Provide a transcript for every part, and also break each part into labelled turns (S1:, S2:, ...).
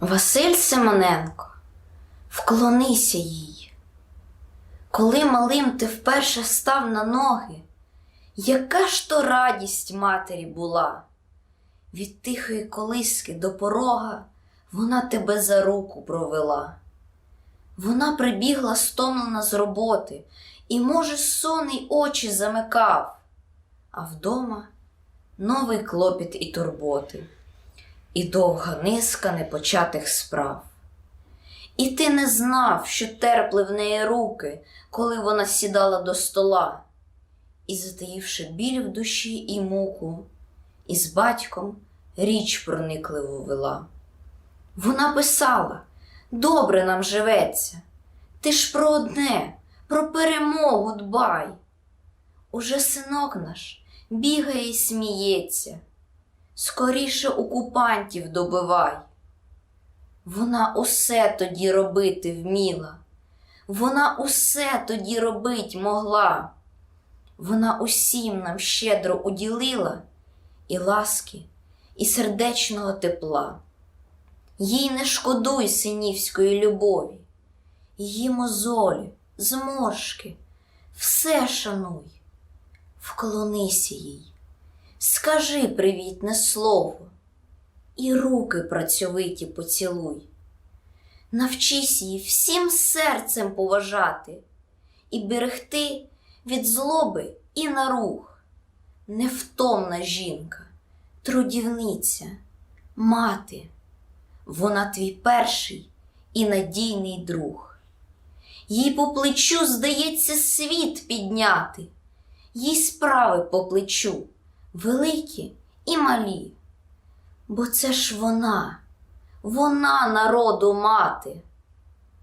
S1: Василь Симоненко, вклонися їй. Коли малим ти вперше став на ноги, яка ж то радість матері була? Від тихої колиски до порога вона тебе за руку провела. Вона прибігла стомлена з роботи, і, може, сонний очі замикав, а вдома новий клопіт і турботи, і довга низка непочатих справ. І ти не знав, що терпли в неї руки, коли вона сідала до стола, і, затаївши біль в душі і муку, із батьком річ проникливо вела. Вона писала: добре нам живеться, ти ж про одне, про перемогу дбай. Уже синок наш бігає і сміється, скоріше окупантів добивай. Вона усе тоді робити вміла, вона усе тоді робить могла. Вона усім нам щедро уділила і ласки, і сердечного тепла. Їй не шкодуй синівської любові, її мозолі, зморшки, все шануй, вклонися їй, скажи привітне слово і руки працьовиті поцілуй. Навчись її всім серцем поважати і берегти від злоби і нарух. Невтомна жінка, трудівниця, мати, вона твій перший і надійний друг. Їй по плечу, здається, світ підняти, їй справи по плечу, великі і малі. Бо це ж вона, вона народу мати,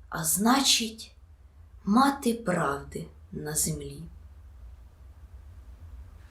S1: а значить, мати правди на землі.